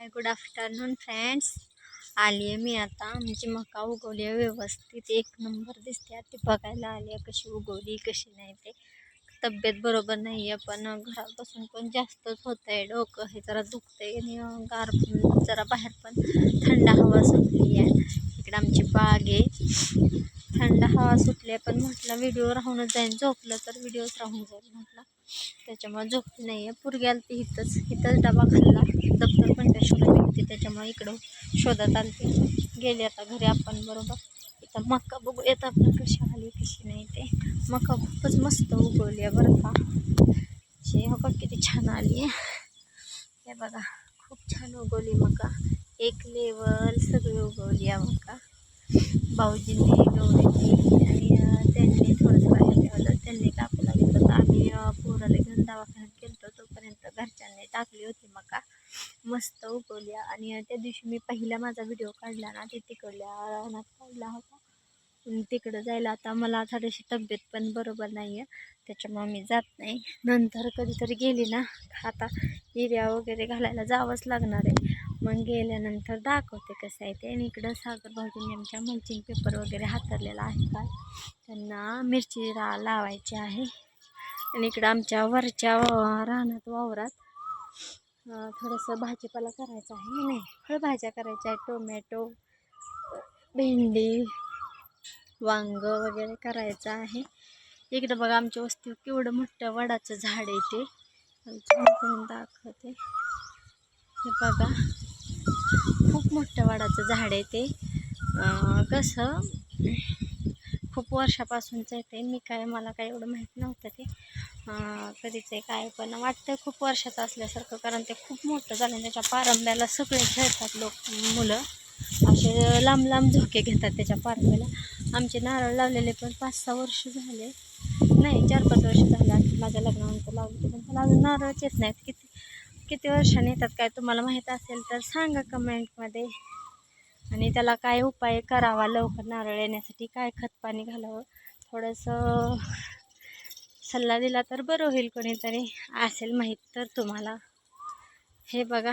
Good afternoon friends आली आहे मी आता. आमची मका उगवली आहे व्यवस्थित. एक नंबर दिसते. आहे ती बघायला आली आहे कशी उगवली कशी नाही ते. तब्येत बरोबर नाही आहे पण घरापासून पण जास्तच होतं आहे डोकं. हे जरा दुखतं आहे आणि गार जरा बाहेर पण थंड हवा सुटली आहे. इकडे आमची बाग आहे. थंड हवा सुटली आहे पण म्हटलं व्हिडिओ राहूनच जाईन. झोपलं तर व्हिडिओच राहून जाईल म्हटलं त्याच्यामुळे झोपली नाही आहे पुरगी आली ती इथंच. इथंच डबा खाल्ला. दप्तर पण त्या शोधत निघते त्याच्यामुळे इकडं शोधत आलते. गेली आता घरी आपण बरोबर. इथं मक्का बघू येत आपण कशी आली कशी नाही ते. मक्का खूपच मस्त उगवली आहे बरं का. शे हो का किती छान आली आहे. हे बघा खूप छान उगवली मका. एक लेवल सगळी उगवली आहे मका. भाऊजींनी गौरींनी आणि त्या त्यांनी थोडंसं बाहेर ठेवलं त्यांनी टाकू घेतलं तर आम्ही अं, पोराला घेऊन दवाखान्यात गेलो तोपर्यंत घरच्यांनी टाकली होती मका. मस्त उगवल्या आणि त्या दिवशी मी पहिला माझा व्हिडिओ काढला ना ते तिकडल्या रानात काढला होता. पण तिकडं जायला आता मला थोडीशी तब्येत पण बरोबर नाही आहे त्याच्यामुळे मी जात नाही. नंतर कधीतरी गेली ना आता हिऱ्या वगैरे घालायला जावंच लागणार आहे. मग गेल्यानंतर दाखवते कसं आहे ते. आणि इकडं सागर भाऊजींनी आमच्या मल्चिंग पेपर वगैरे हातरलेला आहे का? त्यांना मिरची रा लावायची आहे. आणि इकडं आमच्या वरच्या वा- रानात वावरात थोडंसं भाजीपाला करायचा आहे नाही? फळभाज्या करायच्या आहे टोमॅटो भेंडी वांग वगैरे करायचं आहे. इकडं बघा आमच्या वस्ती केवढं मोठं वडाचं झाड आहे ते. करून दाखवते. हे बघा खूप मोठं वडाचं झाड आहे ते. कसं? खूप वर्षापासूनचं आहे ते. मी काय मला काय एवढं माहीत नव्हतं ते. कधीचं आहे काय पण वाटतं खूप वर्षाचं असल्यासारखं कारण ते खूप मोठं झालं आणि त्याच्या पारंब्याला सगळे खेळतात लोक मुलं. असे लांब लांब झोके घेतात त्याच्या पारंब्याला. आमचे नारळ लावलेले पण पाच सहा वर्ष झाले. नाही चार पाच वर्ष झाले माझ्या लग्नानंतर लावले पण त्याला अजून नारळच येत नाहीत. किती किती वर्षाने येतात काय तुम्हाला माहीत असेल तर सांगा कमेंटमध्ये आणि त्याला काय उपाय करावा लवकर नारळ येण्यासाठी काय खतपाणी घालावं थोडंसं सल्ला दिला तर बरं होईल कोणीतरी असेल माहीत तर तुम्हाला. हे बघा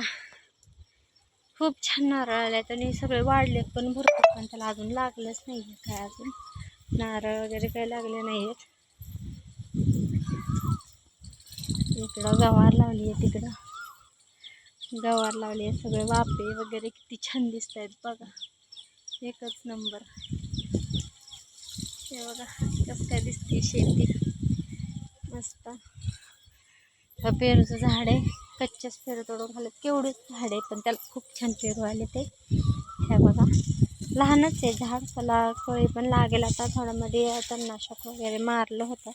खूप छान नारळ आले आणि सगळे वाढले पण भरपूर पण त्याला अजून लागलंच नाही आहे काय अजून. नारळ वगैरे काही लागले नाही आहेत इकडं गवार लावली आहे तिकडं. गवार लावली आहे सगळे वाफे वगैरे किती छान दिसत आहेत बघा. एकच नंबर हे बघा कसं काय दिसते शेती. मस्त. पेरूचं झाड आहे कच्चेच पेरू तोडून खाल्लं केवढेच झाड आहे पण त्याला खूप छान पेरू आले ते. हे बघा लहानच आहे झाड त्याला कळी पण लागेल आता थोड्यामध्ये तणनाशक वगैरे मारलं होतं.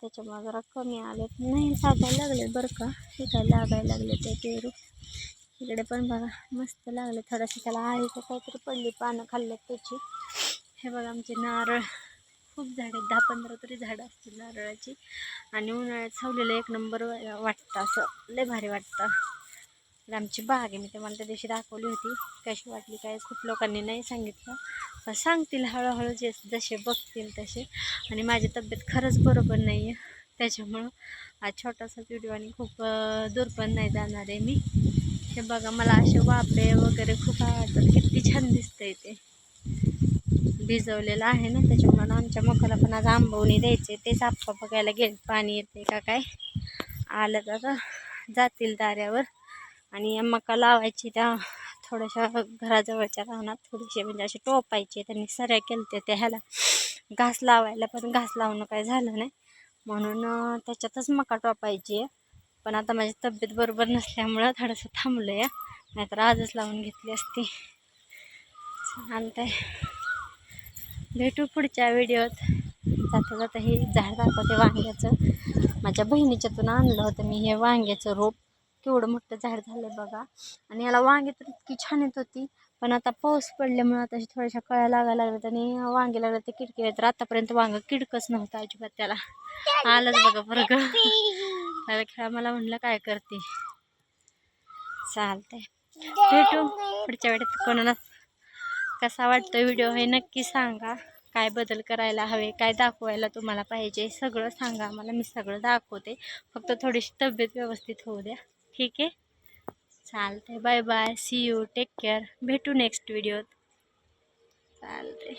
त्याच्यामुळे जरा कमी आले. नाही लागायला लागले बरं का. शिकायला लागायला लागले ते पेरू. इकडे पण बघा मस्त लागले थोडंसं. त्याला आळीचं काहीतरी पडली पानं खाल्ल्यात त्याची. हे बघा आमचे नारळ. खूप झाड आहेत दहा पंधरा तरी झाडं असतील नारळाची. आणि उन्हाळ्यात सावलेलं एक नंबर वाटतं असं. लय भारी वाटतं. आमची बाग आहे. मी तुम्हाला त्या दिवशी दाखवली होती. कशी वाटली काय खूप लोकांनी नाही सांगितलं. पण सांगतील हळूहळू जे जसे बघतील तसे. आणि माझी तब्येत खरंच बरोबर नाही आहे त्याच्यामुळं हा छोटासा व्हिडिओ आणि खूप दूर पण नाही जाणार आहे मी. हे बघा मला असे वापे वगैरे खूप आवडतात. किती छान दिसतंय ते. भिजवलेलं आहे ना त्याच्यामुळं आमच्या मकाला पण आज आंबवणी द्यायचे तेच आप्पा बघायला गेले. पाणी येते का काय? आलं तर जातील दाऱ्यावर. आणि या मका लावायची त्या थोड्याशा घराजवळच्या रानात थोडीशी म्हणजे असे टोपायचे त्यांनी सऱ्या केल्या त्या ह्याला. घास लावायला पण घास लावणं काय झालं नाही. म्हणून त्याच्यातच मका टोपायची आहे. पण आता माझी तब्येत बरोबर नसल्यामुळं थोडंसं थांबलं आहे नाहीतर आजच लावून घेतली असती. चालतंय. भेटू पुढच्या व्हिडिओत. जाता जाता हे झाड दाखवते वांग्याचं. माझ्या बहिणीच्यातून आणलं होतं मी हे वांग्याचं रोप. केवढं मोठं झाड झालं बघा. आणि याला वांगे तर इतकी छान येत होती. पण आता पाऊस पडल्यामुळे आता थोड्याशा कळ्या लागायला लागल्यात आणि वांगे लागले ते किडके तर आतापर्यंत वांग किडकच नव्हतं अजिबात त्याला. आलंच बघा बरं त्याला खेळा मला म्हणलं काय करते. चालतंय. भेटू पुढच्या वेळेत कोणाला कसा वाटतो व्हिडिओ हे नक्की सांगा. काय बदल करायला हवे काय दाखवायला तुम्हाला पाहिजे सगळं सांगा मला मी सगळं दाखवते. फक्त थोडीशी तब्येत व्यवस्थित होऊ द्या. ठीक आहे? चालते bye bye see you take care भेटू नेक्स्ट व्हिडिओत चालते